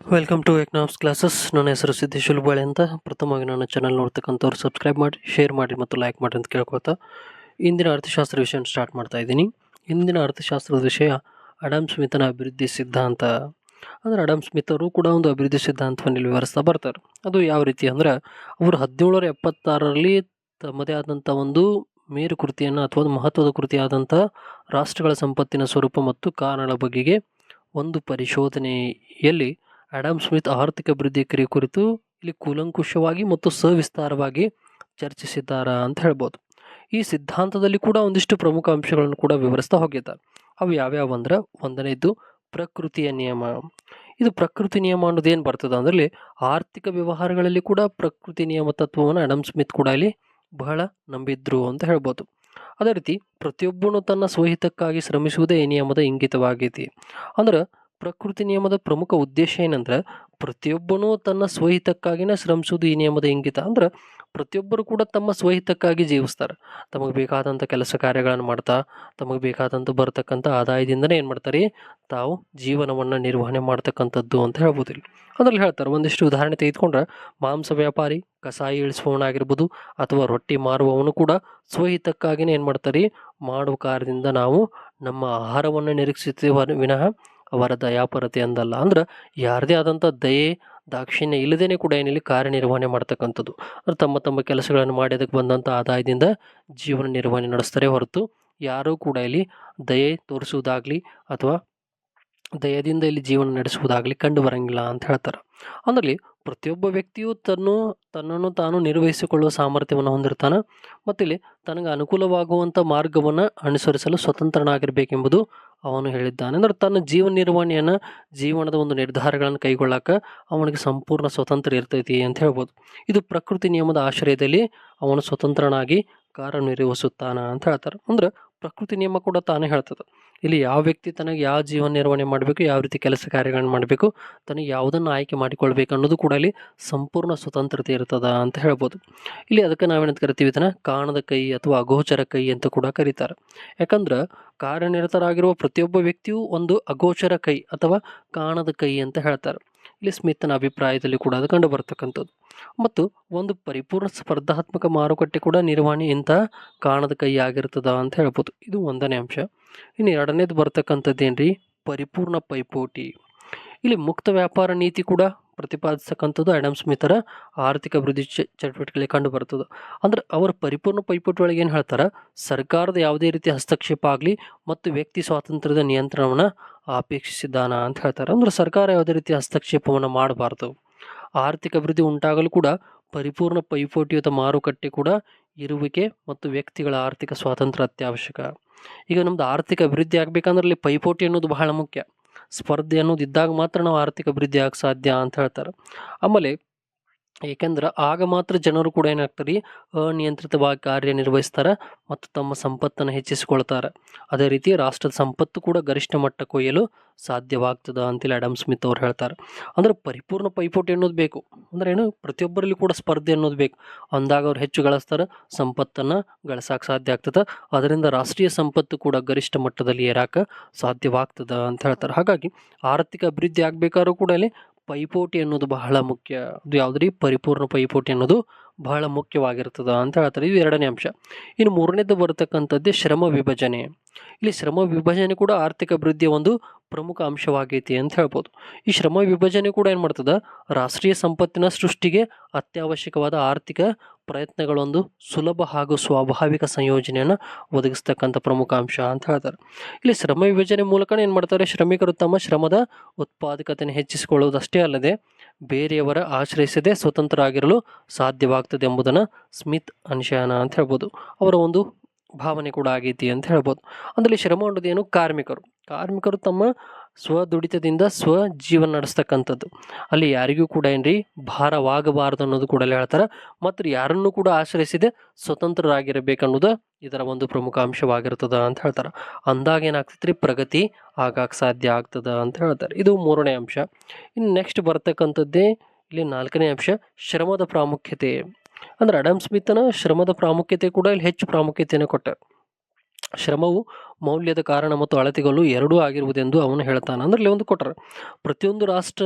Welcome to economics classes ನನ್ನ ಹೆಸರು ಸಿದ್ದೇಶ್ ಉಲ್ಬಾಳೆ ಅಂತ. ಪ್ರಥಮವಾಗಿ ನನ್ನ ಚಾನಲ್ ನೋಡ್ತಕ್ಕಂಥವ್ರು ಸಬ್ಸ್ಕ್ರೈಬ್ ಮಾಡಿ ಶೇರ್ ಮಾಡಿ ಮತ್ತು ಲೈಕ್ ಮಾಡಿ ಅಂತ ಕೇಳ್ಕೊತಾ ಇಂದಿನ ಅರ್ಥಶಾಸ್ತ್ರ ವಿಷಯ ಸ್ಟಾರ್ಟ್ ಮಾಡ್ತಾ ಇದ್ದೀನಿ. ಇಂದಿನ ಅರ್ಥಶಾಸ್ತ್ರದ ವಿಷಯ ಅಡಮ್ ಸ್ಮಿತನ ಅಭಿವೃದ್ಧಿ ಸಿದ್ಧಾಂತ. ಅಂದರೆ ಅಡಮ್ ಸ್ಮಿತ್ ಅವರು ಕೂಡ ಒಂದು ಅಭಿವೃದ್ಧಿ ಸಿದ್ಧಾಂತವನ್ನು ವಿವರಿಸ್ತಾ ಬರ್ತಾರೆ. ಅದು ಯಾವ ರೀತಿ ಅಂದ್ರೆ, ಅವರು ಹದಿನೇಳರ ಎಪ್ಪತ್ತಾರರಲ್ಲಿ ತಮ್ಮದೇ ಆದಂಥ ಒಂದು ಮೇರು ಕೃತಿಯನ್ನು ಅಥವಾ ಒಂದು ಮಹತ್ವದ ಕೃತಿಯಾದಂಥ ರಾಷ್ಟ್ರಗಳ ಸಂಪತ್ತಿನ ಸ್ವರೂಪ ಮತ್ತು ಕಾರಣಗಳ ಬಗೆಗೆ ಒಂದು ಪರಿಶೋಧನೆಯಲ್ಲಿ ಅಡಮ್ ಸ್ಮಿತ್ ಆರ್ಥಿಕ ಅಭಿವೃದ್ಧಿ ಕ್ರಿಯೆ ಕುರಿತು ಇಲ್ಲಿ ಕೂಲಂಕುಷವಾಗಿ ಮತ್ತು ಸವಿಸ್ತಾರವಾಗಿ ಚರ್ಚಿಸಿದ್ದಾರೆ ಅಂತ ಹೇಳ್ಬೋದು. ಈ ಸಿದ್ಧಾಂತದಲ್ಲಿ ಕೂಡ ಒಂದಿಷ್ಟು ಪ್ರಮುಖ ಅಂಶಗಳನ್ನು ಕೂಡ ವಿವರಿಸ್ತಾ ಹೋಗಿದ್ದಾರೆ. ಅವು ಯಾವ್ಯಾವ ಅಂದ್ರೆ ಒಂದನೇದು ಪ್ರಕೃತಿಯ ನಿಯಮ. ಇದು ಪ್ರಕೃತಿ ನಿಯಮ ಅನ್ನೋದು ಏನು ಬರ್ತದೆ ಅಂದ್ರೆ ಆರ್ಥಿಕ ವ್ಯವಹಾರಗಳಲ್ಲಿ ಕೂಡ ಪ್ರಕೃತಿ ನಿಯಮ ತತ್ವವನ್ನು ಅಡಮ್ ಸ್ಮಿತ್ ಕೂಡ ಇಲ್ಲಿ ಬಹಳ ನಂಬಿದ್ರು ಅಂತ ಹೇಳ್ಬೋದು. ಅದೇ ರೀತಿ ಪ್ರತಿಯೊಬ್ಬನು ತನ್ನ ಸ್ವಹಿತಕ್ಕಾಗಿ ಶ್ರಮಿಸುವುದೇ ಈ ನಿಯಮದ ಇಂಗಿತವಾಗೈತಿ. ಅಂದ್ರೆ ಪ್ರಕೃತಿ ನಿಯಮದ ಪ್ರಮುಖ ಉದ್ದೇಶ ಏನಂದ್ರೆ, ಪ್ರತಿಯೊಬ್ಬನೂ ತನ್ನ ಸ್ವಹಿತಕ್ಕಾಗಿನೇ ಶ್ರಮಿಸುವುದು ಈ ನಿಯಮದ ಇಂಗಿತ. ಅಂದ್ರೆ ಪ್ರತಿಯೊಬ್ಬರು ಕೂಡ ತಮ್ಮ ಸ್ವಹಿತಕ್ಕಾಗಿ ಜೀವಿಸ್ತಾರೆ. ತಮಗೆ ಬೇಕಾದಂಥ ಕೆಲಸ ಕಾರ್ಯಗಳನ್ನು ಮಾಡ್ತಾ, ತಮಗೆ ಬೇಕಾದಂಥ ಬರ್ತಕ್ಕಂಥ ಆದಾಯದಿಂದನೇ ಏನು ಮಾಡ್ತಾರೆ? ತಾವು ಜೀವನವನ್ನು ನಿರ್ವಹಣೆ ಮಾಡ್ತಕ್ಕಂಥದ್ದು ಅಂತ ಹೇಳ್ಬೋದು ಇಲ್ಲಿ ಅದರಲ್ಲಿ ಹೇಳ್ತಾರೆ, ಒಂದಿಷ್ಟು ಉದಾಹರಣೆ ತೆಗೆದುಕೊಂಡ್ರೆ, ಮಾಂಸ ವ್ಯಾಪಾರಿ, ಕಸಾಯಿ ಇಳಿಸುವವನಾಗಿರ್ಬೋದು ಅಥವಾ ರೊಟ್ಟಿ ಮಾರುವವನು ಕೂಡ ಸ್ವಹಿತಕ್ಕಾಗಿನೇ ಏನು ಮಾಡ್ತಾರೆ? ಮಾಡುವ ಕಾರ್ಯದಿಂದ ನಾವು ನಮ್ಮ ಆಹಾರವನ್ನು ನಿರೀಕ್ಷಿಸುತ್ತೇವೆ ವಿನಃ ಅವರ ದಯಾಪರತೆ ಅಂದಲ್ಲ. ಅಂದ್ರೆ ಯಾರದೇ ಆದಂಥ ದಯೆ, ದಾಕ್ಷಿಣ್ಯ ಇಲ್ಲದೇ ಕೂಡ ಏನಿಲ್ಲಿ ಕಾರ್ಯನಿರ್ವಹಣೆ ಮಾಡ್ತಕ್ಕಂಥದ್ದು. ಅಂದ್ರೆ ತಮ್ಮ ತಮ್ಮ ಕೆಲಸಗಳನ್ನು ಮಾಡಿ ಅದಕ್ಕೆ ಬಂದಂಥ ಆದಾಯದಿಂದ ಜೀವನ ನಿರ್ವಹಣೆ ನಡೆಸ್ತಾರೆ ಹೊರತು ಯಾರೂ ಕೂಡ ಇಲ್ಲಿ ದಯೆ ತೋರಿಸುವುದಾಗಲಿ ಅಥವಾ ದಯದಿಂದ ಇಲ್ಲಿ ಜೀವನ ನಡೆಸುವುದಾಗಲಿ ಕಂಡು ಬರಂಗಿಲ್ಲ ಅಂತ ಹೇಳ್ತಾರೆ. ಅದರಲ್ಲಿ ಪ್ರತಿಯೊಬ್ಬ ವ್ಯಕ್ತಿಯು ತನ್ನು, ತನ್ನನ್ನು ತಾನು ನಿರ್ವಹಿಸಿಕೊಳ್ಳುವ ಸಾಮರ್ಥ್ಯವನ್ನು ಹೊಂದಿರ್ತಾನೆ. ಮತ್ತು ಇಲ್ಲಿ ತನಗೆ ಅನುಕೂಲವಾಗುವಂಥ ಮಾರ್ಗವನ್ನು ಅನುಸರಿಸಲು ಸ್ವತಂತ್ರನಾಗಿರಬೇಕೆಂಬುದು ಅವನು ಹೇಳಿದ್ದಾನೆ. ಅಂದರೆ ತನ್ನ ಜೀವನ ನಿರ್ವಹಣೆಯನ್ನು, ಜೀವನದ ಒಂದು ನಿರ್ಧಾರಗಳನ್ನು ಕೈಗೊಳ್ಳಾಕ ಅವನಿಗೆ ಸಂಪೂರ್ಣ ಸ್ವತಂತ್ರ ಇರ್ತೈತಿ ಅಂತ ಹೇಳ್ಬೋದು. ಇದು ಪ್ರಕೃತಿ ನಿಯಮದ ಆಶ್ರಯದಲ್ಲಿ ಅವನು ಸ್ವತಂತ್ರನಾಗಿ ಕಾರ್ಯನಿರ್ವಹಿಸುತ್ತಾನ ಅಂತ ಹೇಳ್ತಾರೆ. ಅಂದ್ರೆ ಪ್ರಕೃತಿ ನಿಯಮ ಕೂಡ ತಾನೇ ಹೇಳ್ತದೆ. ಇಲ್ಲಿ ಯಾವ ವ್ಯಕ್ತಿ ತನಗೆ ಯಾವ ಜೀವನ ನಿರ್ವಹಣೆ ಮಾಡಬೇಕು, ಯಾವ ರೀತಿ ಕೆಲಸ ಕಾರ್ಯಗಳನ್ನು ಮಾಡಬೇಕು, ತನಗೆ ಯಾವುದನ್ನು ಆಯ್ಕೆ ಮಾಡಿಕೊಳ್ಬೇಕು ಅನ್ನೋದು ಕೂಡ ಇಲ್ಲಿ ಸಂಪೂರ್ಣ ಸ್ವತಂತ್ರತೆ ಇರ್ತದ ಅಂತ ಹೇಳ್ಬೋದು. ಇಲ್ಲಿ ಅದಕ್ಕೆ ನಾವೇನಂತ ಕರಿತೀವಿ ಇದನ್ನು ಕಾಣದ ಕೈ ಅಥವಾ ಅಗೋಚರ ಕೈ ಅಂತ ಕೂಡ ಕರೀತಾರೆ. ಯಾಕಂದ್ರೆ ಕಾರ್ಯನಿರತರಾಗಿರುವ ಪ್ರತಿಯೊಬ್ಬ ವ್ಯಕ್ತಿಯೂ ಒಂದು ಅಗೋಚರ ಕೈ ಅಥವಾ ಕಾಣದ ಕೈ ಅಂತ ಹೇಳ್ತಾರೆ. ಇಲ್ಲಿ ಸ್ಮಿತ್ನ ಅಭಿಪ್ರಾಯದಲ್ಲಿ ಕೂಡ ಅದು ಕಂಡು ಬರ್ತಕ್ಕಂಥದ್ದು ಮತ್ತು ಒಂದು ಪರಿಪೂರ್ಣ ಸ್ಪರ್ಧಾತ್ಮಕ ಮಾರುಕಟ್ಟೆ ಕೂಡ ನಿರ್ವಹಣೆ ಇಂಥ ಕಾಣದ ಕೈ ಆಗಿರ್ತದ ಅಂತ ಹೇಳ್ಬೋದು. ಇದು ಒಂದನೇ ಅಂಶ. ಇನ್ನು ಎರಡನೇದು ಬರ್ತಕ್ಕಂಥದ್ದು ರೀ ಪರಿಪೂರ್ಣ ಪೈಪೋಟಿ. ಇಲ್ಲಿ ಮುಕ್ತ ವ್ಯಾಪಾರ ನೀತಿ ಕೂಡ ಪ್ರತಿಪಾದಿಸ್ತಕ್ಕಂಥದ್ದು ಆ್ಯಡಮ್ ಸ್ಮಿತರ ಆರ್ಥಿಕ ಅಭಿವೃದ್ಧಿ ಚಟುವಟಿಕೆಗಳಲ್ಲಿ ಕಂಡು ಬರ್ತದೆ ಅಂದ್ರೆ ಅವರ ಪರಿಪೂರ್ಣ ಪೈಪೋಟಿ ಒಳಗೆ ಏನು ಹೇಳ್ತಾರೆ? ಸರ್ಕಾರದ ಯಾವುದೇ ರೀತಿ ಹಸ್ತಕ್ಷೇಪ ಆಗಲಿ ಮತ್ತು ವ್ಯಕ್ತಿ ಸ್ವಾತಂತ್ರ್ಯದ ನಿಯಂತ್ರಣವನ್ನು ಅಪೇಕ್ಷಿಸಿದ್ದಾನ ಅಂತ ಹೇಳ್ತಾರೆ. ಅಂದ್ರೆ ಸರ್ಕಾರ ಯಾವುದೇ ರೀತಿ ಹಸ್ತಕ್ಷೇಪವನ್ನು ಮಾಡಬಾರ್ದು. ಆರ್ಥಿಕ ಅಭಿವೃದ್ಧಿ ಉಂಟಾಗಲು ಕೂಡ ಪರಿಪೂರ್ಣ ಪೈಪೋಟಿಯುತ ಮಾರುಕಟ್ಟೆ ಕೂಡ ಇರುವಿಕೆ ಮತ್ತು ವ್ಯಕ್ತಿಗಳ ಆರ್ಥಿಕ ಸ್ವಾತಂತ್ರ್ಯ ಅತ್ಯವಶ್ಯಕ. ಈಗ ನಮ್ದು ಆರ್ಥಿಕ ಅಭಿವೃದ್ಧಿ ಆಗಬೇಕಂದ್ರೆ ಅಲ್ಲಿ ಪೈಪೋಟಿ ಅನ್ನೋದು ಬಹಳ ಮುಖ್ಯ. ಸ್ಪರ್ಧೆ ಅನ್ನೋದು ಇದ್ದಾಗ ಮಾತ್ರ ನಾವು ಆರ್ಥಿಕ ಅಭಿವೃದ್ಧಿ ಆಗಕ್ಕೆ ಸಾಧ್ಯ ಅಂತ ಹೇಳ್ತಾರೆ. ಆಮೇಲೆ ಏಕೆಂದ್ರೆ ಆಗ ಮಾತ್ರ ಜನರು ಕೂಡ ಏನಾಗ್ತಾರೆ ಅನಿಯಂತ್ರಿತವಾಗಿ ಕಾರ್ಯನಿರ್ವಹಿಸ್ತಾರೆ ಮತ್ತು ತಮ್ಮ ಸಂಪತ್ತನ್ನು ಹೆಚ್ಚಿಸಿಕೊಳ್ತಾರೆ. ಅದೇ ರೀತಿ ರಾಷ್ಟ್ರದ ಸಂಪತ್ತು ಕೂಡ ಗರಿಷ್ಠ ಮಟ್ಟಕ್ಕೆ ಕೊಯ್ಯಲು ಸಾಧ್ಯವಾಗ್ತದೆ ಅಂತೇಳಿ ಆಡಮ್ ಸ್ಮಿತ್ ಅವ್ರು ಹೇಳ್ತಾರೆ. ಅಂದ್ರೆ ಪರಿಪೂರ್ಣ ಪೈಪೋಟಿ ಅನ್ನೋದು ಬೇಕು. ಅಂದ್ರೆ ಏನು, ಪ್ರತಿಯೊಬ್ಬರಲ್ಲಿ ಕೂಡ ಸ್ಪರ್ಧೆ ಅನ್ನೋದು ಬೇಕು. ಅಂದಾಗ ಅವ್ರು ಹೆಚ್ಚು ಗಳಿಸ್ತಾರೆ, ಸಂಪತ್ತನ್ನು ಗಳಿಸಕ್ಕೆ ಸಾಧ್ಯ ಆಗ್ತದೆ. ಅದರಿಂದ ರಾಷ್ಟ್ರೀಯ ಸಂಪತ್ತು ಕೂಡ ಗರಿಷ್ಠ ಮಟ್ಟದಲ್ಲಿ ಏರಾಕ ಸಾಧ್ಯವಾಗ್ತದೆ ಅಂತ ಹೇಳ್ತಾರೆ. ಹಾಗಾಗಿ ಆರ್ಥಿಕ ಅಭಿವೃದ್ಧಿ ಆಗಬೇಕಾದ್ರೂ ಕೂಡ ಅಲ್ಲಿ ಪೈಪೋಟಿ ಅನ್ನೋದು ಬಹಳ ಮುಖ್ಯ. ಅದು ಯಾವುದ್ರಿ? ಪರಿಪೂರ್ಣ ಪೈಪೋಟಿ ಅನ್ನೋದು ಬಹಳ ಮುಖ್ಯವಾಗಿರ್ತದೆ ಅಂತ ಹೇಳ್ತಾರೆ. ಇದು ಎರಡನೇ ಅಂಶ. ಇನ್ನು ಮೂರನೇದು ಬರತಕ್ಕಂಥದ್ದೇ ಶ್ರಮ ವಿಭಜನೆ. ಇಲ್ಲಿ ಶ್ರಮ ವಿಭಜನೆ ಕೂಡ ಆರ್ಥಿಕ ಅಭಿವೃದ್ಧಿಯ ಒಂದು ಪ್ರಮುಖ ಅಂಶವಾಗೈತಿ ಅಂತ ಹೇಳ್ಬೋದು. ಈ ಶ್ರಮ ವಿಭಜನೆ ಕೂಡ ಏನು ಮಾಡ್ತದೆ? ರಾಷ್ಟ್ರೀಯ ಸಂಪತ್ತಿನ ಸೃಷ್ಟಿಗೆ ಅತ್ಯವಶ್ಯಕವಾದ ಆರ್ಥಿಕ ಪ್ರಯತ್ನಗಳೊಂದು ಸುಲಭ ಹಾಗೂ ಸ್ವಾಭಾವಿಕ ಸಂಯೋಜನೆಯನ್ನು ಒದಗಿಸ್ತಕ್ಕಂಥ ಪ್ರಮುಖ ಅಂಶ ಅಂತ ಹೇಳ್ತಾರೆ. ಇಲ್ಲಿ ಶ್ರಮ ವಿಭಜನೆ ಮೂಲಕ ಏನು ಮಾಡ್ತಾರೆ? ಶ್ರಮಿಕರು ತಮ್ಮ ಶ್ರಮದ ಉತ್ಪಾದಕತೆಯನ್ನು ಹೆಚ್ಚಿಸಿಕೊಳ್ಳುವುದಷ್ಟೇ ಅಲ್ಲದೆ ಬೇರೆಯವರ ಆಶ್ರಯಿಸದೆ ಸ್ವತಂತ್ರ ಆಗಿರಲು ಸಾಧ್ಯವಾಗ್ತದೆ ಎಂಬುದನ್ನು ಸ್ಮಿತ್ ಅನುಶಯನ ಅಂತ ಹೇಳ್ಬೋದು. ಅವರ ಒಂದು ಭಾವನೆ ಕೂಡ ಆಗೈತಿ ಅಂತ ಹೇಳ್ಬೋದು. ಅಂದರೆ ಶ್ರಮ ಅನ್ನೋದೇನು ಕಾರ್ಮಿಕರು. ಕಾರ್ಮಿಕರು ತಮ್ಮ ಸ್ವದುಡಿತದಿಂದ ಸ್ವ ಜೀವನ ನಡೆಸ್ತಕ್ಕಂಥದ್ದು. ಅಲ್ಲಿ ಯಾರಿಗೂ ಕೂಡ ಏನ್ರಿ ಭಾರವಾಗಬಾರದು ಅನ್ನೋದು ಕೂಡ ಹೇಳ್ತಾರೆ. ಮತ್ತು ಯಾರನ್ನು ಕೂಡ ಆಶ್ರಯಿಸಿದೆ ಸ್ವತಂತ್ರರಾಗಿರಬೇಕನ್ನೋದು ಇದರ ಒಂದು ಪ್ರಮುಖ ಅಂಶವಾಗಿರ್ತದ ಅಂತ ಹೇಳ್ತಾರೆ. ಅಂದಾಗ ಏನಾಗ್ತೈತ್ರಿ? ಪ್ರಗತಿ ಆಗಾಕ ಸಾಧ್ಯ ಆಗ್ತದ ಅಂತ ಹೇಳ್ತಾರೆ. ಇದು ಮೂರನೇ ಅಂಶ. ಇನ್ನು ನೆಕ್ಸ್ಟ್ ಬರ್ತಕ್ಕಂಥದ್ದೇ ಇಲ್ಲಿ ನಾಲ್ಕನೇ ಅಂಶ, ಶ್ರಮದ ಪ್ರಾಮುಖ್ಯತೆ. ಅಂದ್ರೆ ಅಡಮ್ ಸ್ಮಿತ್ನ ಶ್ರಮದ ಪ್ರಾಮುಖ್ಯತೆ ಕೂಡ ಇಲ್ಲಿ ಹೆಚ್ಚು ಪ್ರಾಮುಖ್ಯತೆಯನ್ನು ಕೊಟ್ಟಾರೆ ಶ್ರಮವು ಮೌಲ್ಯದ ಕಾರಣ ಮತ್ತು ಅಳತೆಗಳು ಎರಡೂ ಆಗಿರುವುದೆಂದು ಅವನು ಹೇಳ್ತಾನೆ. ಅಂದ್ರೆ ಒಂದು ಕೊಟ್ಟರೆ, ಪ್ರತಿಯೊಂದು ರಾಷ್ಟ್ರ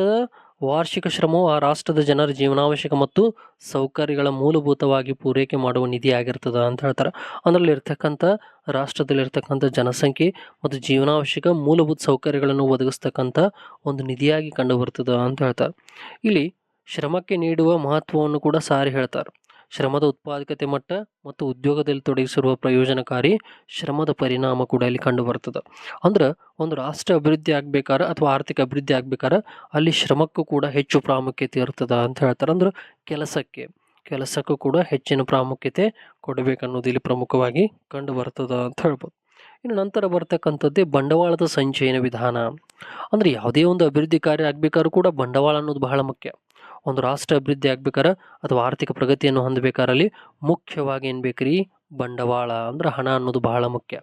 ವಾರ್ಷಿಕ ಶ್ರಮವು ಆ ರಾಷ್ಟ್ರದ ಜನರ ಜೀವನಾವಶ್ಯಕ ಮತ್ತು ಸೌಕರ್ಯಗಳ ಮೂಲಭೂತವಾಗಿ ಪೂರೈಕೆ ಮಾಡುವ ನಿಧಿಯಾಗಿರ್ತದೆ ಅಂತ ಹೇಳ್ತಾರೆ. ಅದರಲ್ಲಿ ಇರ್ತಕ್ಕಂಥ ರಾಷ್ಟ್ರದಲ್ಲಿರ್ತಕ್ಕಂಥ ಜನಸಂಖ್ಯೆ ಮತ್ತು ಜೀವನಾವಶ್ಯಕ ಮೂಲಭೂತ ಸೌಕರ್ಯಗಳನ್ನು ಒದಗಿಸ್ತಕ್ಕಂಥ ಒಂದು ನಿಧಿಯಾಗಿ ಕಂಡು ಬರ್ತದೆ ಅಂತ ಹೇಳ್ತಾರೆ. ಇಲ್ಲಿ ಶ್ರಮಕ್ಕೆ ನೀಡುವ ಮಹತ್ವವನ್ನು ಕೂಡ ಸಾರಿ ಹೇಳ್ತಾರೆ. ಶ್ರಮದ ಉತ್ಪಾದಕತೆ ಮಟ್ಟ ಮತ್ತು ಉದ್ಯೋಗದಲ್ಲಿ ತೊಡಗಿಸಿರುವ ಪ್ರಯೋಜನಕಾರಿ ಶ್ರಮದ ಪರಿಣಾಮ ಕೂಡ ಇಲ್ಲಿ ಕಂಡು ಬರ್ತದೆ ಅಂದ್ರೆ ಒಂದು ರಾಷ್ಟ್ರ ಅಭಿವೃದ್ಧಿ ಆಗ್ಬೇಕಾದ್ರೆ ಅಥವಾ ಆರ್ಥಿಕ ಅಭಿವೃದ್ಧಿ ಆಗ್ಬೇಕಾದ್ರೆ ಅಲ್ಲಿ ಶ್ರಮಕ್ಕೂ ಕೂಡ ಹೆಚ್ಚು ಪ್ರಾಮುಖ್ಯತೆ ಇರ್ತದೆ ಅಂತ ಹೇಳ್ತಾರೆ. ಅಂದ್ರೆ ಕೆಲಸಕ್ಕೆ, ಕೆಲಸಕ್ಕೂ ಕೂಡ ಹೆಚ್ಚಿನ ಪ್ರಾಮುಖ್ಯತೆ ಕೊಡಬೇಕನ್ನೋದು ಇಲ್ಲಿ ಪ್ರಮುಖವಾಗಿ ಕಂಡು ಬರ್ತದೆ ಅಂತ ಹೇಳ್ಬೋದು. ಇನ್ನು ನಂತರ ಬರ್ತಕ್ಕಂಥದ್ದೇ ಬಂಡವಾಳದ ಸಂಚಯನ ವಿಧಾನ. ಅಂದರೆ ಯಾವುದೇ ಒಂದು ಅಭಿವೃದ್ಧಿ ಕಾರ್ಯ ಆಗ್ಬೇಕಾದ್ರೂ ಕೂಡ ಬಂಡವಾಳ ಅನ್ನೋದು ಬಹಳ ಮುಖ್ಯ. ಒಂದು ರಾಷ್ಟ್ರ ಅಭಿವೃದ್ಧಿ ಆಗ್ಬೇಕಾರೆ ಅಥವಾ ಆರ್ಥಿಕ ಪ್ರಗತಿಯನ್ನು ಹೊಂದಬೇಕಾರಲ್ಲಿ ಮುಖ್ಯವಾಗಿ ಏನು ಬೇಕ್ರಿ? ಬಂಡವಾಳ ಅಂದ್ರೆ ಹಣ ಅನ್ನೋದು ಬಹಳ ಮುಖ್ಯ.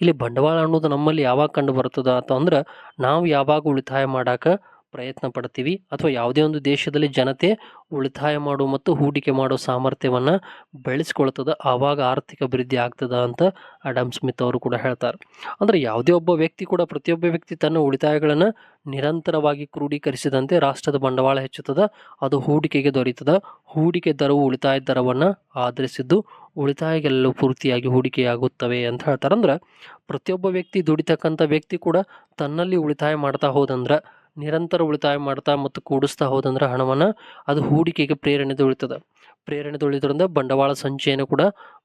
ಇಲ್ಲಿ ಬಂಡವಾಳ ಅನ್ನೋದು ನಮ್ಮಲ್ಲಿ ಯಾವಾಗ ಕಂಡು ಬರ್ತದ ಅಂತಂದ್ರೆ ನಾವು ಯಾವಾಗ ಉಳಿತಾಯ ಮಾಡಾಕ ಪ್ರಯತ್ನ ಪಡ್ತೀವಿ. ಅಥವಾ ಯಾವುದೇ ಒಂದು ದೇಶದಲ್ಲಿ ಜನತೆ ಉಳಿತಾಯ ಮಾಡೋ ಮತ್ತು ಹೂಡಿಕೆ ಮಾಡೋ ಸಾಮರ್ಥ್ಯವನ್ನು ಬೆಳೆಸ್ಕೊಳ್ತದ, ಆವಾಗ ಆರ್ಥಿಕ ಅಭಿವೃದ್ಧಿ ಆಗ್ತದ ಅಂತ ಅಡಮ್ ಸ್ಮಿತ್ ಅವರು ಕೂಡ ಹೇಳ್ತಾರೆ. ಅಂದರೆ ಯಾವುದೇ ಒಬ್ಬ ವ್ಯಕ್ತಿ ಕೂಡ ಪ್ರತಿಯೊಬ್ಬ ವ್ಯಕ್ತಿ ತನ್ನ ಉಳಿತಾಯಗಳನ್ನು ನಿರಂತರವಾಗಿ ಕ್ರೋಢೀಕರಿಸಿದಂತೆ ರಾಷ್ಟ್ರದ ಬಂಡವಾಳ ಹೆಚ್ಚುತ್ತದೆ, ಅದು ಹೂಡಿಕೆಗೆ ದೊರೆಯುತ್ತದೆ. ಹೂಡಿಕೆ ದರವು ಉಳಿತಾಯ ದರವನ್ನು ಆಧರಿಸಿದ್ದು ಉಳಿತಾಯಗೆಲ್ಲೂ ಪೂರ್ತಿಯಾಗಿ ಹೂಡಿಕೆಯಾಗುತ್ತವೆ ಅಂತ ಹೇಳ್ತಾರೆ. ಅಂದ್ರೆ ಪ್ರತಿಯೊಬ್ಬ ವ್ಯಕ್ತಿ ದುಡಿತಕ್ಕಂಥ ವ್ಯಕ್ತಿ ಕೂಡ ತನ್ನಲ್ಲಿ ಉಳಿತಾಯ ಮಾಡ್ತಾ ಹೋದಂದ್ರೆ ನಿರಂತರ ಉಳಿತಾಯ ಮಾಡ್ತಾ ಮತ್ತು ಕೂಡಿಸ್ತಾ ಹೋದಂದ್ರೆ ಹಣವನ್ನು ಅದು ಹೂಡಿಕೆಗೆ ಪ್ರೇರಣೆ ಉಳಿತದೆ. ಪ್ರೇರಣೆ ಉಳಿದ್ರಿಂದ ಬಂಡವಾಳ ಸಂಚಯನ ಕೂಡ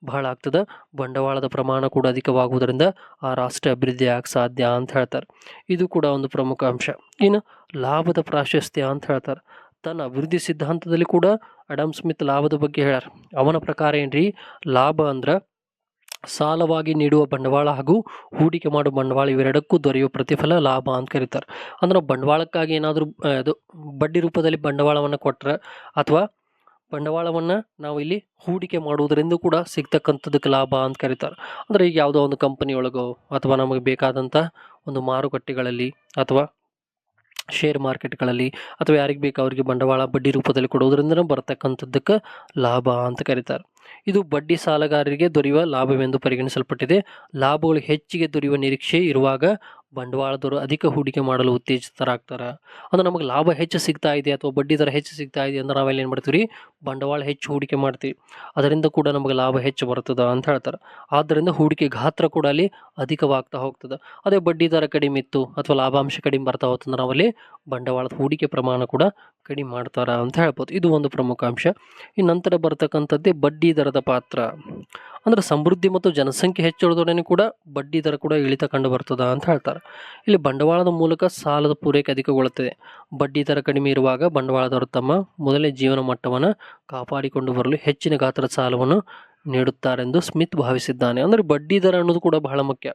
ಬಹಳ ಆಗ್ತದೆ. ಬಂಡವಾಳದ ಪ್ರಮಾಣ ಕೂಡ ಅಧಿಕವಾಗುವುದರಿಂದ ಆ ರಾಷ್ಟ್ರ ಅಭಿವೃದ್ಧಿ ಆಗಕ್ಕೆ ಸಾಧ್ಯ ಅಂತ ಹೇಳ್ತಾರೆ. ಇದು ಕೂಡ ಒಂದು ಪ್ರಮುಖ ಅಂಶ. ಇನ್ನು ಲಾಭದ ಪ್ರಾಶಸ್ತ್ಯ ಅಂತ ಹೇಳ್ತಾರೆ. ತನ್ನ ಅಭಿವೃದ್ಧಿ ಸಿದ್ಧಾಂತದಲ್ಲಿ ಕೂಡ ಅಡಮ್ ಸ್ಮಿತ್ ಲಾಭದ ಬಗ್ಗೆ ಹೇಳ್ಯಾರ. ಅವನ ಪ್ರಕಾರ ಏನ್ರಿ? ಲಾಭ ಅಂದ್ರೆ ಸಾಲವಾಗಿ ನೀಡುವ ಬಂಡವಾಳ ಹಾಗೂ ಹೂಡಿಕೆ ಮಾಡುವ ಬಂಡವಾಳ ಇವೆರಡಕ್ಕೂ ದೊರೆಯುವ ಪ್ರತಿಫಲ, ಲಾಭ ಅಂತ ಕರೀತಾರೆ. ಅಂದ್ರೆ ಬಂಡವಾಳಕ್ಕಾಗಿ ಏನಾದರೂ ಅದು ಬಡ್ಡಿ ರೂಪದಲ್ಲಿ ಬಂಡವಾಳವನ್ನು ಕೊಟ್ಟರೆ ಅಥವಾ ಬಂಡವಾಳವನ್ನು ನಾವು ಇಲ್ಲಿ ಹೂಡಿಕೆ ಮಾಡುವುದರಿಂದ ಕೂಡ ಸಿಗ್ತಕ್ಕಂಥದ್ದಕ್ಕೆ ಲಾಭ ಅಂತ ಕರೀತಾರೆ. ಅಂದರೆ ಈಗ ಯಾವುದೋ ಒಂದು ಕಂಪನಿ ಒಳಗೋ ಅಥವಾ ನಮಗೆ ಬೇಕಾದಂಥ ಒಂದು ಮಾರುಕಟ್ಟೆಗಳಲ್ಲಿ ಅಥವಾ ಶೇರ್ ಮಾರ್ಕೆಟ್ಗಳಲ್ಲಿ ಅಥವಾ ಯಾರಿಗೆ ಬೇಕು ಅವರಿಗೆ ಬಂಡವಾಳ ಬಡ್ಡಿ ರೂಪದಲ್ಲಿ ಕೊಡುವುದರಿಂದ ಬರತಕ್ಕಂಥದ್ದಕ್ಕೆ ಲಾಭ ಅಂತ ಕರೀತಾರೆ. ಇದು ಬಡ್ಡಿ ಸಾಲಗಾರರಿಗೆ ದೊರೆಯುವ ಲಾಭವೆಂದು ಪರಿಗಣಿಸಲ್ಪಟ್ಟಿದೆ. ಲಾಭಗಳು ಹೆಚ್ಚಿಗೆ ದೊರೆಯುವ ನಿರೀಕ್ಷೆ ಇರುವಾಗ ಬಂಡವಾಳದವರು ಅಧಿಕ ಹೂಡಿಕೆ ಮಾಡಲು ಉತ್ತೇಜಿತರಾಗ್ತಾರೆ. ಅಂದ್ರೆ ನಮಗೆ ಲಾಭ ಹೆಚ್ಚು ಸಿಗ್ತಾ ಇದೆ ಅಥವಾ ಬಡ್ಡಿ ದರ ಹೆಚ್ಚು ಸಿಗ್ತಾ ಇದೆ ಅಂದ್ರೆ ನಾವೆಲ್ಲ ಏನು ಮಾಡ್ತೀವಿ ಬಂಡವಾಳ ಹೆಚ್ಚು ಹೂಡಿಕೆ ಮಾಡ್ತೀವಿ. ಅದರಿಂದ ಕೂಡ ನಮಗೆ ಲಾಭ ಹೆಚ್ಚು ಬರ್ತದೆ ಅಂತ ಹೇಳ್ತಾರೆ. ಆದ್ದರಿಂದ ಹೂಡಿಕೆ ಗಾತ್ರ ಕೂಡ ಅಲ್ಲಿ ಅಧಿಕವಾಗ್ತಾ ಹೋಗ್ತದೆ. ಅದೇ ಬಡ್ಡಿ ದರ ಕಡಿಮೆ ಇತ್ತು ಅಥವಾ ಲಾಭಾಂಶ ಕಡಿಮೆ ಬರ್ತಾ ಹೋಗ್ತದೆ ನಾವಲ್ಲಿ ಬಂಡವಾಳದ ಹೂಡಿಕೆ ಪ್ರಮಾಣ ಕೂಡ ಕಡಿಮೆ ಮಾಡ್ತಾರೆ ಅಂತ ಹೇಳ್ಬೋದು. ಇದು ಒಂದು ಪ್ರಮುಖ ಅಂಶ. ಇನ್ನು ನಂತರ ಬರ್ತಕ್ಕಂಥದ್ದೇ ಬಡ್ಡಿ ದರದ ಪಾತ್ರ. ಅಂದ್ರೆ ಸಮೃದ್ಧಿ ಮತ್ತು ಜನಸಂಖ್ಯೆ ಹೆಚ್ಚಳದೊಡನೆ ಕೂಡ ಬಡ್ಡಿ ದರ ಕೂಡ ಇಳಿತ ಕಂಡು ಬರ್ತದ ಅಂತ ಹೇಳ್ತಾರೆ. ಇಲ್ಲಿ ಬಂಡವಾಳದ ಮೂಲಕ ಸಾಲದ ಪೂರೈಕೆ ಅಧಿಕಗೊಳ್ಳುತ್ತದೆ. ಬಡ್ಡಿ ದರ ಕಡಿಮೆ ಇರುವಾಗ ಬಂಡವಾಳದವರು ತಮ್ಮ ಮೊದಲೇ ಜೀವನ ಮಟ್ಟವನ್ನು ಕಾಪಾಡಿಕೊಂಡು ಬರಲು ಹೆಚ್ಚಿನ ಗಾತ್ರದ ಸಾಲವನ್ನು ನೀಡುತ್ತಾರೆಂದು ಸ್ಮಿತ್ ಭಾವಿಸಿದ್ದಾನೆ. ಅಂದರೆ ಬಡ್ಡಿ ದರ ಅನ್ನೋದು ಕೂಡ ಬಹಳ ಮುಖ್ಯ.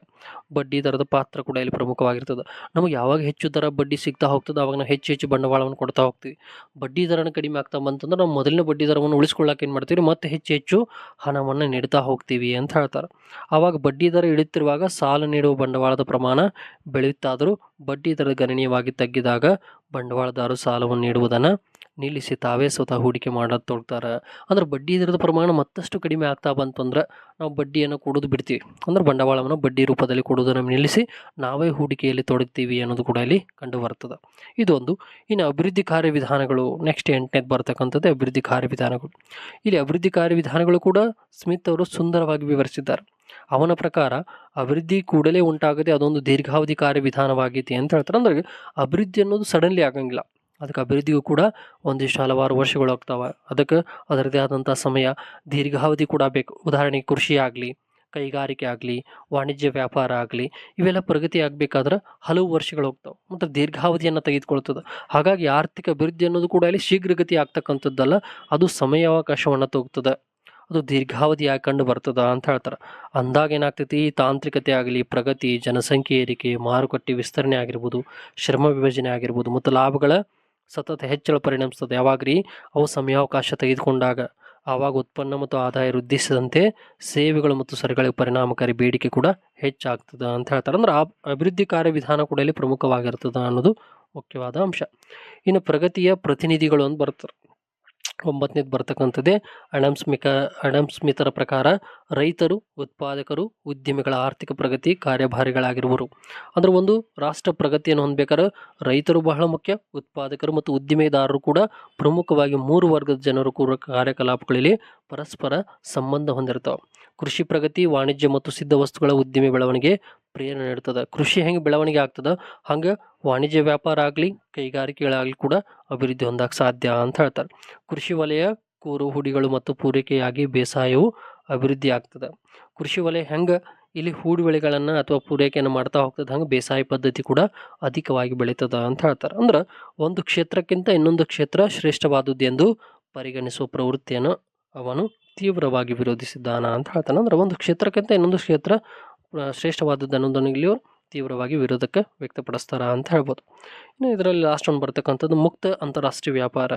ಬಡ್ಡಿ ದರದ ಪಾತ್ರ ಕೂಡ ಇಲ್ಲಿ ಪ್ರಮುಖವಾಗಿರ್ತದೆ. ನಮಗೆ ಯಾವಾಗ ಹೆಚ್ಚು ದರ ಬಡ್ಡಿ ಸಿಗ್ತಾ ಹೋಗ್ತದೆ ಅವಾಗ ನಾವು ಹೆಚ್ಚು ಹೆಚ್ಚು ಬಂಡವಾಳವನ್ನು ಕೊಡ್ತಾ ಹೋಗ್ತೀವಿ. ಬಡ್ಡಿ ದರನ ಕಡಿಮೆ ಆಗ್ತಾ ಬಂತಂದ್ರೆ ನಾವು ಮೊದಲಿನ ಬಡ್ಡಿ ದರವನ್ನು ಉಳಿಸ್ಕೊಳ್ಳೋಕೆ ಏನು ಮಾಡ್ತೀವಿ? ಮತ್ತೆ ಹೆಚ್ಚು ಹೆಚ್ಚು ಹಣವನ್ನು ನೀಡ್ತಾ ಹೋಗ್ತೀವಿ ಅಂತ ಹೇಳ್ತಾರೆ. ಆವಾಗ ಬಡ್ಡಿ ದರ ಇಳಿತಿರುವಾಗ ಸಾಲ ನೀಡುವ ಬಂಡವಾಳದ ಪ್ರಮಾಣ ಬೆಳೆಯುತ್ತಾದರೂ ಬಡ್ಡಿ ದರ ಗಣನೀಯವಾಗಿ ತಗ್ಗಿದಾಗ ಬಂಡವಾಳದಾರರು ಸಾಲವನ್ನು ನೀಡುವುದನ್ನು ನಿಲ್ಲಿಸಿ ತಾವೇ ಸ್ವತಃ ಹೂಡಿಕೆ ಮಾಡೋದು ತೊಡ್ತಾರೆ ಅಂದ್ರೆ ಬಡ್ಡಿ ದರದ ಪ್ರಮಾಣ ಮತ್ತಷ್ಟು ಕಡಿಮೆ ಆಗ್ತಾ ಬಂತಂದ್ರೆ ನಾವು ಬಡ್ಡಿಯನ್ನು ಕೊಡೋದು ಬಿಡ್ತೀವಿ. ಅಂದ್ರೆ ಬಂಡವಾಳವನ್ನು ಬಡ್ಡಿ ರೂಪದಲ್ಲಿ ಕೊಡೋದನ್ನು ನಿಲ್ಲಿಸಿ ನಾವೇ ಹೂಡಿಕೆಯಲ್ಲಿ ತೊಡಗ್ತೀವಿ ಅನ್ನೋದು ಕೂಡ ಇಲ್ಲಿ ಕಂಡು ಬರ್ತದೆ ಇದೊಂದು. ಇನ್ನು ಅಭಿವೃದ್ಧಿ ಕಾರ್ಯವಿಧಾನಗಳು ನೆಕ್ಸ್ಟ್ ಎಂಟನೇದು ಬರ್ತಕ್ಕಂಥದ್ದು ಅಭಿವೃದ್ಧಿ ಕಾರ್ಯವಿಧಾನಗಳು. ಇಲ್ಲಿ ಅಭಿವೃದ್ಧಿ ಕಾರ್ಯವಿಧಾನಗಳು ಕೂಡ ಸ್ಮಿತ್ ಅವರು ಸುಂದರವಾಗಿ ವಿವರಿಸಿದ್ದಾರೆ. ಅವನ ಪ್ರಕಾರ ಅಭಿವೃದ್ಧಿ ಕೂಡಲೇ ಉಂಟಾಗದೆ ಅದೊಂದು ದೀರ್ಘಾವಧಿ ಕಾರ್ಯವಿಧಾನವಾಗಿದೆ ಅಂತ ಹೇಳ್ತಾರೆ. ಅಂದ್ರೆ ಅಭಿವೃದ್ಧಿ ಅನ್ನೋದು ಸಡನ್ಲಿ ಆಗಂಗಿಲ್ಲ. ಅದಕ್ಕೆ ಅಭಿವೃದ್ಧಿಗೂ ಕೂಡ ಒಂದಿಷ್ಟು ಹಲವಾರು ವರ್ಷಗಳು ಹೋಗ್ತಾವೆ ಅದಕ್ಕೆ ಅದರದೇ ಆದಂಥ ಸಮಯ, ದೀರ್ಘಾವಧಿ ಕೂಡ ಬೇಕು. ಉದಾಹರಣೆಗೆ ಕೃಷಿ ಆಗಲಿ, ಕೈಗಾರಿಕೆ ಆಗಲಿ, ವಾಣಿಜ್ಯ ವ್ಯಾಪಾರ ಆಗಲಿ, ಇವೆಲ್ಲ ಪ್ರಗತಿ ಆಗಬೇಕಾದ್ರೆ ಹಲವು ವರ್ಷಗಳು ಹೋಗ್ತಾವೆ. ಮತ್ತು ದೀರ್ಘಾವಧಿಯನ್ನು ತೆಗೆದುಕೊಳ್ತದೆ. ಹಾಗಾಗಿ ಆರ್ಥಿಕ ಅಭಿವೃದ್ಧಿ ಅನ್ನೋದು ಕೂಡ ಇಲ್ಲಿ ಶೀಘ್ರಗತಿ ಆಗ್ತಕ್ಕಂಥದ್ದಲ್ಲ, ಅದು ಸಮಯಾವಕಾಶವನ್ನು ತಗೋತದೆ. ಅದು ದೀರ್ಘಾವಧಿಯಾಗಿ ಕಂಡು ಬರ್ತದ ಅಂತ ಹೇಳ್ತಾರೆ. ಅಂದಾಗ ಏನಾಗ್ತೈತಿ ತಾಂತ್ರಿಕತೆ ಆಗಲಿ, ಪ್ರಗತಿ, ಜನಸಂಖ್ಯೆ ಏರಿಕೆ, ಮಾರುಕಟ್ಟೆ ವಿಸ್ತರಣೆ ಆಗಿರ್ಬೋದು, ಶ್ರಮ ವಿಭಜನೆ ಆಗಿರ್ಬೋದು, ಮತ್ತು ಲಾಭಗಳ ಸತತ ಹೆಚ್ಚಳ ಪರಿಣಮಿಸ್ತದೆ. ಯಾವಾಗ ರೀ ಅವು ಸಮಯಾವಕಾಶ ತೆಗೆದುಕೊಂಡಾಗ, ಆವಾಗ ಉತ್ಪನ್ನ ಮತ್ತು ಆದಾಯ ವೃದ್ಧಿಸಿದಂತೆ ಸೇವೆಗಳು ಮತ್ತು ಸರಗಳಿಗೆ ಪರಿಣಾಮಕಾರಿ ಬೇಡಿಕೆ ಕೂಡ ಹೆಚ್ಚಾಗ್ತದೆ ಅಂತ ಹೇಳ್ತಾರೆ. ಅಂದ್ರೆ ಆ ಅಭಿವೃದ್ಧಿ ಕಾರ್ಯವಿಧಾನ ಕೂಡ ಇಲ್ಲಿ ಪ್ರಮುಖವಾಗಿರ್ತದೆ ಅನ್ನೋದು ಮುಖ್ಯವಾದ ಅಂಶ. ಇನ್ನು ಪ್ರಗತಿಯ ಪ್ರತಿನಿಧಿಗಳು ಅಂತ ಬರ್ತಾರೆ. ಒಂಬತ್ತನೇದು ಬರ್ತಕ್ಕಂಥದ್ದೇ ಅಣಂಸ್ಮಿಕ, ಅಣಂಸ್ಮಿತರ ಪ್ರಕಾರ ರೈತರು, ಉತ್ಪಾದಕರು, ಉದ್ಯಮಿಗಳ ಆರ್ಥಿಕ ಪ್ರಗತಿ ಕಾರ್ಯಭಾರಿಗಳಾಗಿರುವರು. ಅಂದ್ರೆ ಒಂದು ರಾಷ್ಟ್ರ ಪ್ರಗತಿಯನ್ನು ಹೊಂದಬೇಕಾದ್ರೆ ರೈತರು ಬಹಳ ಮುಖ್ಯ, ಉತ್ಪಾದಕರು ಮತ್ತು ಉದ್ದಿಮೆದಾರರು ಕೂಡ ಪ್ರಮುಖವಾಗಿ ಮೂರು ವರ್ಗದ ಜನರು ಕೂಡ ಕಾರ್ಯಕಲಾಪಗಳಲ್ಲಿ ಪರಸ್ಪರ ಸಂಬಂಧ ಹೊಂದಿರ್ತಾವೆ. ಕೃಷಿ ಪ್ರಗತಿ, ವಾಣಿಜ್ಯ ಮತ್ತು ಸಿದ್ಧ ವಸ್ತುಗಳ ಉದ್ದಿಮೆ ಬೆಳವಣಿಗೆ ಪ್ರೇರಣೆ ನೀಡ್ತದೆ. ಕೃಷಿ ಹೆಂಗೆ ಬೆಳವಣಿಗೆ ಆಗ್ತದ? ಹಂಗೆ ವಾಣಿಜ್ಯ ವ್ಯಾಪಾರ ಆಗಲಿ, ಕೈಗಾರಿಕೆಗಳಾಗಲಿ ಕೂಡ ಅಭಿವೃದ್ಧಿ ಹೊಂದಕ್ಕೆ ಸಾಧ್ಯ ಅಂತ ಹೇಳ್ತಾರೆ. ಕೃಷಿ ವಲಯ, ಕೂರು, ಹುಡಿಗಳು ಮತ್ತು ಪೂರೈಕೆಯಾಗಿ ಬೇಸಾಯವು ಅಭಿವೃದ್ಧಿ ಆಗ್ತದೆ. ಕೃಷಿ ವಲಯ ಹೆಂಗೆ ಇಲ್ಲಿ ಹೂಡಿ ಬೆಳೆಗಳನ್ನು ಅಥವಾ ಪೂರೈಕೆಯನ್ನು ಮಾಡ್ತಾ ಹೋಗ್ತದೆ, ಹಂಗೆ ಬೇಸಾಯ ಪದ್ಧತಿ ಕೂಡ ಅಧಿಕವಾಗಿ ಬೆಳೀತದ ಅಂತ ಹೇಳ್ತಾರೆ. ಅಂದ್ರೆ ಒಂದು ಕ್ಷೇತ್ರಕ್ಕಿಂತ ಇನ್ನೊಂದು ಕ್ಷೇತ್ರ ಶ್ರೇಷ್ಠವಾದದ್ದು ಎಂದು ಪರಿಗಣಿಸುವ ಪ್ರವೃತ್ತಿಯನ್ನು ಅವನು ತೀವ್ರವಾಗಿ ವಿರೋಧಿಸಿದ್ದಾನ ಅಂತ ಹೇಳ್ತಾನೆ. ಅಂದ್ರೆ ಒಂದು ಕ್ಷೇತ್ರಕ್ಕಿಂತ ಇನ್ನೊಂದು ಕ್ಷೇತ್ರ ಶ್ರೇಷ್ಠವಾದದ್ದು ಅನ್ನೋದನ್ನು ಇಲ್ಲಿ ತೀವ್ರವಾಗಿ ವಿರೋಧಕ್ಕೆ ವ್ಯಕ್ತಪಡಿಸ್ತಾರ ಅಂತ ಹೇಳ್ಬೋದು. ಇನ್ನು ಇದರಲ್ಲಿ ಲಾಸ್ಟ್ ಒಂದು ಬರ್ತಕ್ಕಂಥದ್ದು ಮುಕ್ತ ಅಂತಾರಾಷ್ಟ್ರೀಯ ವ್ಯಾಪಾರ.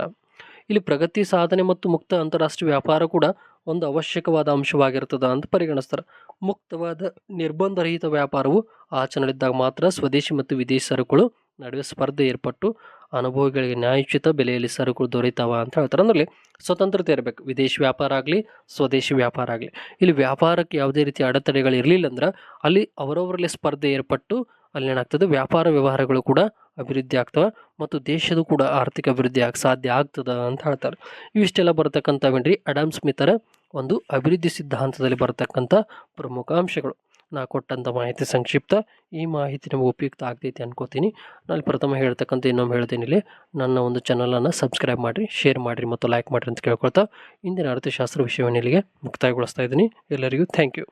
ಇಲ್ಲಿ ಪ್ರಗತಿ ಸಾಧನೆ ಮತ್ತು ಮುಕ್ತ ಅಂತಾರಾಷ್ಟ್ರೀಯ ವ್ಯಾಪಾರ ಕೂಡ ಒಂದು ಅವಶ್ಯಕವಾದ ಅಂಶವಾಗಿರ್ತದ ಅಂತ ಪರಿಗಣಿಸ್ತಾರೆ. ಮುಕ್ತವಾದ ನಿರ್ಬಂಧರಹಿತ ವ್ಯಾಪಾರವು ಆಚರಣೆಯಿದ್ದಾಗ ಮಾತ್ರ ಸ್ವದೇಶಿ ಮತ್ತು ವಿದೇಶಿ ಸರಕುಗಳು ನಡುವೆ ಸ್ಪರ್ಧೆ ಏರ್ಪಟ್ಟು ಅನುಭವಿಗಳಿಗೆ ನ್ಯಾಯೋಚಿತ ಬೆಲೆಯಲ್ಲಿ ಸರಕುಗಳು ದೊರೀತಾವ ಅಂತ ಹೇಳ್ತಾರೆ. ಅಂದ್ರೆ ಸ್ವತಂತ್ರತೆ ಇರಬೇಕು. ವಿದೇಶಿ ವ್ಯಾಪಾರ ಆಗಲಿ, ಸ್ವದೇಶಿ ವ್ಯಾಪಾರ ಆಗಲಿ. ಇಲ್ಲಿ ವ್ಯಾಪಾರಕ್ಕೆ ಯಾವುದೇ ರೀತಿಯ ಅಡೆತಡೆಗಳು ಇರಲಿಲ್ಲ ಅಂದ್ರೆ ಅಲ್ಲಿ ಅವರವರಲ್ಲಿ ಸ್ಪರ್ಧೆ ಏರ್ಪಟ್ಟು ಅಲ್ಲಿ ಏನಾಗ್ತದೆ ವ್ಯಾಪಾರ ವ್ಯವಹಾರಗಳು ಕೂಡ ಅಭಿವೃದ್ಧಿ ಆಗ್ತವೆ ಮತ್ತು ದೇಶದ ಕೂಡ ಆರ್ಥಿಕ ಅಭಿವೃದ್ಧಿ ಆಗ ಸಾಧ್ಯ ಆಗ್ತದ ಅಂತ ಹೇಳ್ತಾರೆ. ಇವಿಷ್ಟೆಲ್ಲ ಬರತಕ್ಕಂಥವೇನ್ರಿ? ಅಡಾಮ್ ಸ್ಮಿತರ ಒಂದು ಅಭಿವೃದ್ಧಿ ಸಿದ್ಧಾಂತದಲ್ಲಿ ಬರತಕ್ಕಂಥ ಪ್ರಮುಖ ಅಂಶಗಳು. ನಾ ಕೊಟ್ಟಂಥ ಮಾಹಿತಿ ಸಂಕ್ಷಿಪ್ತ. ಈ ಮಾಹಿತಿ ನಿಮಗೆ ಉಪಯುಕ್ತ ಆಗ್ತೈತಿ ಅನ್ಕೋತೀನಿ. ನಾನು ಪ್ರಥಮ ಹೇಳ್ತಕ್ಕಂಥ ಇನ್ನೊಮ್ಮೆ ಹೇಳ್ತೀನಿ ಇಲ್ಲಿ. ನನ್ನ ಒಂದು ಚಾನಲನ್ನು ಸಬ್ಸ್ಕ್ರೈಬ್ ಮಾಡಿರಿ ಶೇರ್ ಮಾಡಿರಿ ಮತ್ತು ಲೈಕ್ ಮಾಡಿರಿ ಅಂತ ಕೇಳ್ಕೊಳ್ತಾ. ಇಂದಿನ ಅರ್ಥಶಾಸ್ತ್ರ ವಿಷಯವನ್ನು ಇಲ್ಲಿಗೆ ಮುಕ್ತಾಯಗೊಳಿಸ್ತಾ ಇದ್ದೀನಿ. ಎಲ್ಲರಿಗೂ ಥ್ಯಾಂಕ್ ಯು